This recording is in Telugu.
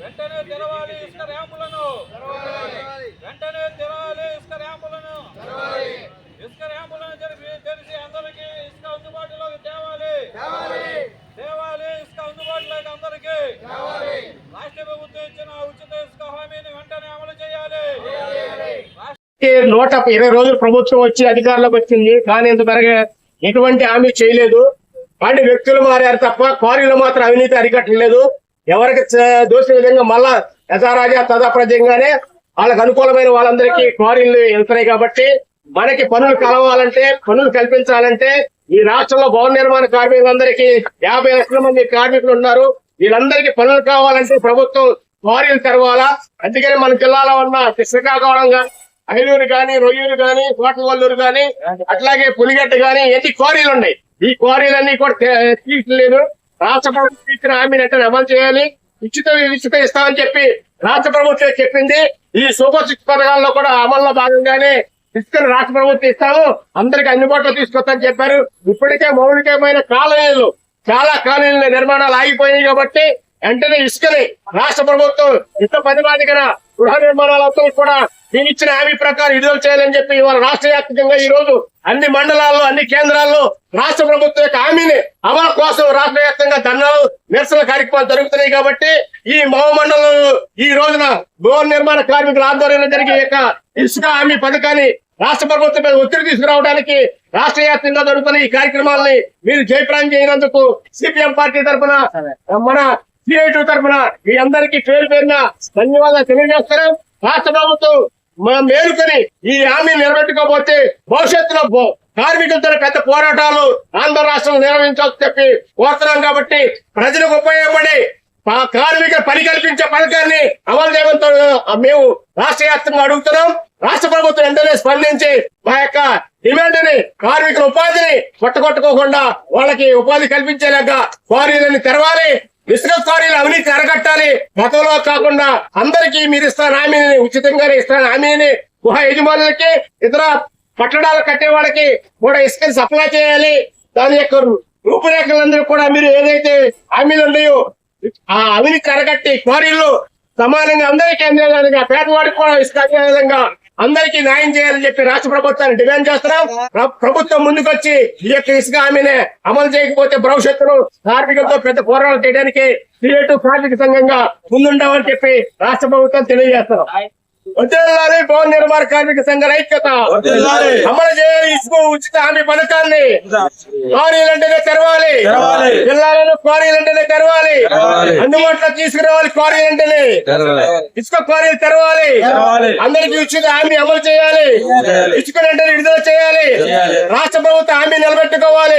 వెంటనే తెరవాలి ఇసుక ర్యాంపులను. వెంటనే తెరవాలి ఇసుక ర్యాంపులను. ఇసుక ర్యాంపులను జరిపి తెలిసి అందరికీ ఇసుక అందుబాటులోకి తేవాలి. తేవాలి ఇసుక అందుబాటులోకి అందరికీ. రాష్ట్ర ప్రభుత్వం ఇచ్చిన ఉచిత ఇసుక హామీని వెంటనే అమలు చేయాలి. నూట ఇరవై రోజులు ప్రభుత్వం వచ్చి అధికారంలోకి వచ్చింది కానీ ఇంతవరకు ఎటువంటి హామీ చేయలేదు. అంటే వ్యక్తులు మారారు తప్ప క్వారీలు మాత్రం అవినీతి అరికట్టలేదు. ఎవరికి చ- దోచిన విధంగా మళ్ళా యథారాజా తదాప్రజంగానే వాళ్ళకి అనుకూలమైన వాళ్ళందరికీ క్వారీలు వెళ్తున్నాయి కాబట్టి మనకి పనులు కలవాలంటే పనులు కల్పించాలంటే ఈ రాష్ట్రంలో భవన నిర్మాణ కార్మికులందరికీ యాభై లక్షల మంది కార్మికులు ఉన్నారు. వీళ్ళందరికీ పనులు కావాలంటే ప్రభుత్వం క్వారీలు తెరవాలా. అందుకని మన జిల్లాలో ఉన్న శ్రీకాకుళం గా ఐలూరు గాని రొయ్యూరు గాని కోటవల్లూరు గాని అట్లాగే పులిగట్ట గాని ఎన్ని క్వారీలు ఉన్నాయి? ఈ క్వారీలన్నీ కూడా తే- తీయట్లేదు. రాష్ట్ర ప్రభుత్వం ఇచ్చిన హామీని అంటే అమలు చేయాలి. ఉచిత ఉచిత ఇస్తామని చెప్పి రాష్ట్ర ప్రభుత్వం చెప్పింది. ఈ సూపర్ సిక్స్ పథకాల్లో కూడా అమల్లో భాగంగానే ఇసుకను రాష్ట్ర ప్రభుత్వం ఇస్తాము. అందరికి అందుబాటులో తీసుకొస్తామని చెప్పారు. ఇప్పటికే మౌలికమైన కాలనీలు చాలా కాలనీల నిర్మాణాలు ఆగిపోయాయి కాబట్టి వెంటనే ఇసుకని రాష్ట్ర ప్రభుత్వం ఇంత ప్రతిపాదికన గృహ నిర్మాణాలతో కూడా దీని ఇచ్చిన హామీ ప్రకారం విడుదల చేయాలని చెప్పి ఇవాళ రాష్ట్ర వ్యాప్తంగా ఈ రోజు అన్ని మండలాల్లో అన్ని కేంద్రాల్లో రాష్ట్ర ప్రభుత్వం యొక్క హామీని అమలు కోసం రాష్ట్ర వ్యాప్తంగా ధర్నాలు నిరసన కార్యక్రమాలు జరుగుతున్నాయి కాబట్టి ఈ మహోమండలం ఈ రోజున గృహ నిర్మాణ కార్మికుల ఆధ్వర్యంలో జరిగే యొక్క ఇసుక హామీ పథకాన్ని రాష్ట్ర ప్రభుత్వం మీద ఒత్తిడి తీసుకురావడానికి రాష్ట్ర వ్యాప్తంగా జరుగుతున్న ఈ కార్యక్రమాలని మీరు జయప్రాయం చేయనందుకు సిపిఎం పార్టీ తరఫున మన సిఐటి తరఫున మీ అందరికీ పేరు పేరున ధన్యవాదాలు తెలియజేస్తారు రాష్ట్ర ప్రభుత్వం మనం మేలుకొని ఈ హామీ నిలబెట్టుకోకపోతే భవిష్యత్తులో బో- కార్మికులతో పెద్ద పోరాటాలు ఆంధ్ర రాష్ట్రం నిర్వహించాల్సి చెప్పి కోరుతున్నాం కాబట్టి ప్రజలకు ఉపయోగపడి ఆ కార్మిక పని కల్పించే పథకాన్ని అమలు చేయడంతో మేము రాష్ట్ర వ్యాప్తంగా అడుగుతున్నాం. రాష్ట్ర ప్రభుత్వం వెంటనే స్పందించి మా యొక్క డిమాండ్ని కార్మికుల ఉపాధిని కొట్టగొట్టుకోకుండా వాళ్ళకి ఉపాధి కల్పించేలాగా క్వారీలను తెరవాలి. ఇసుక క్వారీలు అవినీతి అరగట్టాలి గతంలో కాకుండా అందరికీ మీరు ఇస్తాను హామీని ఉచితంగానే ఇస్తాను హామీని గుహ యజమానులకి ఇతర పట్టణాలు కట్టే వాళ్ళకి కూడా ఇసుకని సప్లై చేయాలి. దాని యొక్క రూపురేఖలందరూ కూడా మీరు ఏదైతే హామీలు ఉన్నాయో ఆ అవినీతి అరగట్టి క్వారీలు సమానంగా అందరికీ అందేలాగా పేదవాడికి కూడా ఇసుక అందే విధంగా అందరికీ న్యాయం చేయాలని చెప్పి రాష్ట్ర ప్రభుత్వాన్ని డిమాండ్ చేస్తున్నాం. ప్ర- ప్రభుత్వం ముందుకొచ్చి ఈ యొక్క ఇసుక హామీని అమలు చేయకపోతే భవిష్యత్తులో కార్మికులతో పెద్ద పోరాటం చేయడానికి క్రియేటివ్ కార్మిక సంఘంగా ముందుండామని చెప్పి రాష్ట్ర ప్రభుత్వం తెలియజేస్తున్నాం. వదిలాలి భవన నిర్మాణ కార్మిక సంఘాల ఐక్యత. అమలు ఇసుక ఉచిత హామీ పథకాన్ని క్వారీలంటేనే తెరవాలి. జిల్లాలలో క్వారీలంటేనే తెరవాలి. అందుబాటులో తీసుకురావాలి క్వారీలంటేనే ఇసుక క్వారీలు తెరవాలి. అందరికీ ఉచిత హామీ అమలు చేయాలి చేయాలి. ఇసుక వెంటనే విడుదల చేయాలి చేయాలి. రాష్ట్ర ప్రభుత్వం హామీ నిలబెట్టుకోవాలి